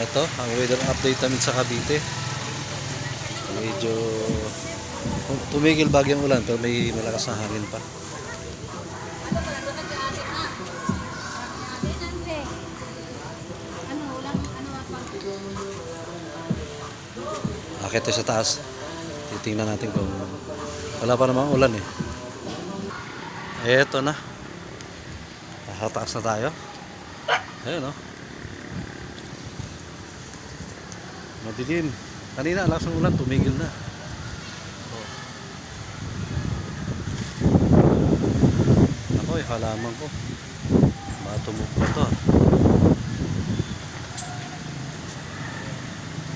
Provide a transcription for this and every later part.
ito, ang weather update namin sa Cavite. Medyo tumigil bagyang ulan pero may malakas na hangin pa. Akit tayo sa taas. Titingnan natin kung wala pa namang ulan eh. Eto na. Nakataas na tayo. Ayun oh. Madilim. Kanina alakas ng ulan, tumigil na. Oh. Ako eh, halaman ko. Baka tumukla to.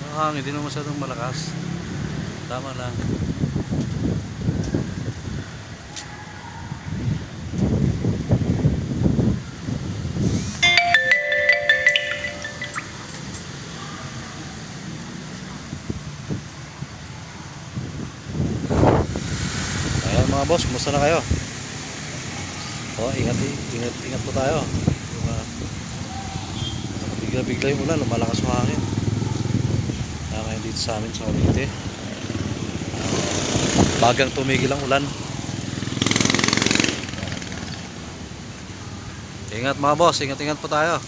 Ang hangin, hindi naman masyadong malakas. Tama lang. Mga boss, kumusta na kayo? Oh, ingat, ingat, ingat po tayo. Yung, ah, bigla-bigla yung ulan, lumalakas yung hangin. Kaya ngayon dito sa amin sa Cavite. Bagang tumigil ang ulan. Ingat mga boss, ingat-ingat po tayo.